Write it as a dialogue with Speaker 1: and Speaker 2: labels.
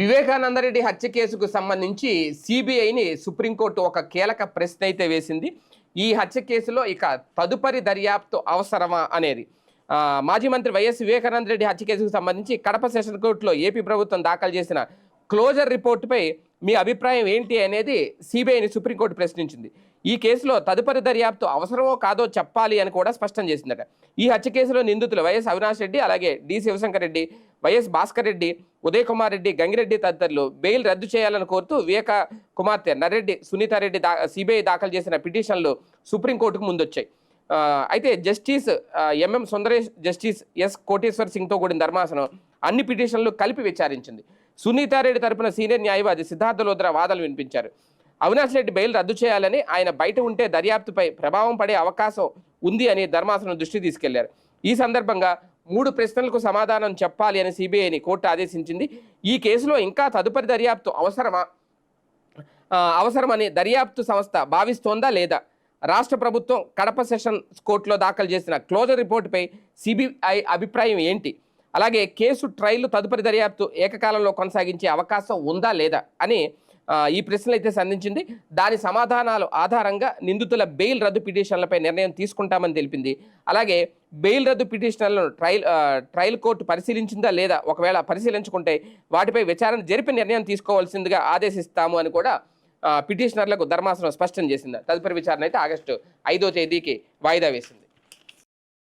Speaker 1: వివేకానందరెడ్డి హత్య కేసుకు సంబంధించి సిబిఐని సుప్రీంకోర్టు ఒక కీలక ప్రశ్న అయితే వేసింది. ఈ హత్య కేసులో ఇక తదుపరి దర్యాప్తు అవసరమా అనేది. మాజీ మంత్రి వైఎస్ వివేకానంద రెడ్డి హత్య కేసుకు సంబంధించి కడప సెషన్ కోర్టులో ఏపీ ప్రభుత్వం దాఖలు చేసిన క్లోజర్ రిపోర్టుపై మీ అభిప్రాయం ఏంటి అనేది సిబిఐని సుప్రీంకోర్టు ప్రశ్నించింది. ఈ కేసులో తదుపరి దర్యాప్తు అవసరమో కాదో చెప్పాలి అని కూడా స్పష్టం చేసిందట. ఈ హత్య కేసులో నిందితులు వైఎస్ అవినాష్ రెడ్డి అలాగే డి శివశంకర్ రెడ్డి వైఎస్ భాస్కర్ రెడ్డి ఉదయ్ కుమార్ రెడ్డి గంగిరెడ్డి తదితరులు బెయిల్ రద్దు చేయాలని కోరుతూ వివేక కుమార్తె నర్రెడ్డి సునీతారెడ్డి దా సిబిఐ దాఖలు చేసిన పిటిషన్లు సుప్రీంకోర్టుకు ముందొచ్చాయి. అయితే justice MM Sundaresh justice S Koteshwar సింగ్తో కూడిన ధర్మాసనం అన్ని పిటిషన్లు కలిపి విచారించింది. సునీతారెడ్డి తరపున సీనియర్ న్యాయవాది సిద్ధార్థ లోద్రా వాదనలు వినిపించారు. అవినాష్ రెడ్డి బెయిల్ రద్దు చేయాలని ఆయన బయట ఉంటే దర్యాప్తుపై ప్రభావం పడే అవకాశం ఉంది అని ధర్మాసనం దృష్టి తీసుకెళ్ళారు. ఈ సందర్భంగా మూడు ప్రశ్నలకు సమాధానం చెప్పాలి అని సిబిఐని కోర్టు ఆదేశించింది. ఈ కేసులో ఇంకా తదుపరి దర్యాప్తు అవసరమా? అవసరమని దర్యాప్తు సంస్థ భావిస్తోందా లేదా? రాష్ట్ర ప్రభుత్వం కడప సెషన్ కోర్టులో దాఖలు చేసిన క్లోజర్ రిపోర్టుపై సిబిఐ అభిప్రాయం ఏంటి? అలాగే కేసు ట్రయల్ తదుపరి దర్యాప్తు ఏకకాలంలో కొనసాగించే అవకాశం ఉందా లేదా అని ఈ ప్రశ్నలు అయితే సంధించింది. దాని సమాధానాలు ఆధారంగా నిందితుల బెయిల్ రద్దు పిటిషన్లపై నిర్ణయం తీసుకుంటామని తెలిపింది. అలాగే బెయిల్ రద్దు పిటిషన్లను ట్రయల్ ట్రయల్ కోర్టు పరిశీలించిందా లేదా ఒకవేళ పరిశీలించుకుంటే వాటిపై విచారణ జరిపి నిర్ణయం తీసుకోవాల్సిందిగా ఆదేశిస్తాము అని కూడా పిటిషనర్లకు ధర్మాసనం స్పష్టం చేసింది. తదుపరి విచారణ అయితే ఆగస్టు ఐదో తేదీకి వాయిదా వేసింది.